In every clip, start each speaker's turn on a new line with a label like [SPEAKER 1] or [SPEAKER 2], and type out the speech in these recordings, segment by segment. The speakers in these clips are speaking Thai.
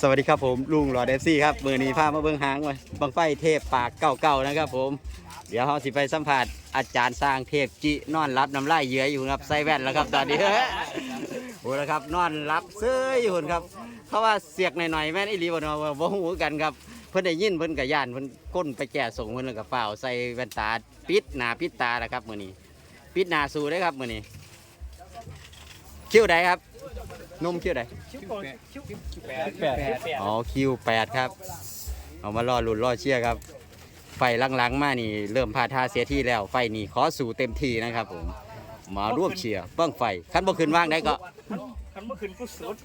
[SPEAKER 1] สวัสดีครับผมลุงหลอดเอฟซี่ครับมือนี้พามาเบิ้งหางไว้บังไฟเทพปากเก่าๆนะครับผม เดี๋ยวเราสิไปสัมผัสอาจารย์สร้างเทพจินอนรับน้ำลายเยืออยู่ครับใส่แว่นแล้วครับตอนนี้โอ้แล้วครับนอนรับเสื้ออยู่ครับเขาว่าเสียกหน่อยๆแม่นอีหลีบ่เนาะว่าบ่ฮู้กันครับเพิ่นได้ยินเพิ่นก็ย่านเพิ่นก้นไปแก่ส่งเพิ่นแล้วก็เฝ้าใส่แว่นตาปิดหน้าปิดตาแล้วครับมื้อนี้ ปิดหน้าสู่ได้ครับมื้อนี้คิวใดครับ นมคิวใด
[SPEAKER 2] แปด
[SPEAKER 1] อ๋อคิวแปดครับ เอามารอลุ้นรอเชียร์ครับ ไฟหลังๆมานี่ เริ่มพาท่าเสียที่แล้ว ไฟนี่ขอสู่เต็มที่นะครับผมมาร่วมเชียร์เบิ้งไฟคันบ่ขึ้นว่างได้ก็
[SPEAKER 2] คันเมื่อคืนกูสุด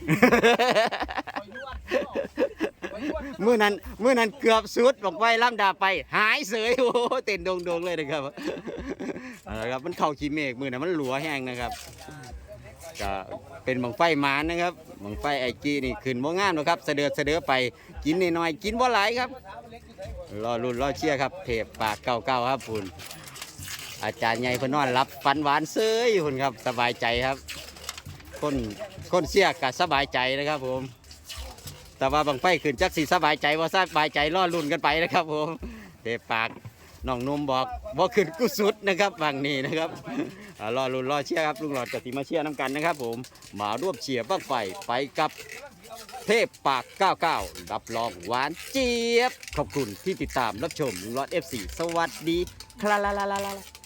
[SPEAKER 1] มื่อนั้นมื่อนั้นเกือบสุดบอกไฟล่ำดาไป หายเสยโอ้โหเต้นโดงๆเลยนะครับเอาละครับมันเข้าขี้เมฆมือนั้นมันหลัวแห้งนะครับ ก็เป็นบังไฟหมานนะครับบังไฟไอจีนี่ขึ้นบ่งามหรอกครับเสดือเสดือไปกินน้อยๆกินบ่หลายครับรอรุ่นรอเชียร์ครับเทปปากเก่าๆครับคุณอาจารย์ใหญ่พนนอนรับฟันหวานเซ้ยคุณครับสบายใจครับคนคนเชียร์ก็สบายใจนะครับผม แต่ว่าบังไฟขึ้นจักสีสบายใจว่าสบายใจรอรุ่นกันไปนะครับผมเทปปาก น้องนุ่มบอกบ่ขึ้นกุสุดนะครับบางนี้นะครับรอรุ่นรอเชียร์ครับลุงหลอดกับทีมาเชียร์น้ำกันนะครับ ผมมารวบเชียร์บังไฟไปกับเทพปาก 99 รับรองหวานเจี๊ยบ ขอบคุณที่ติดตามรับชมลุงหลอด F4 สวัสดี ครับ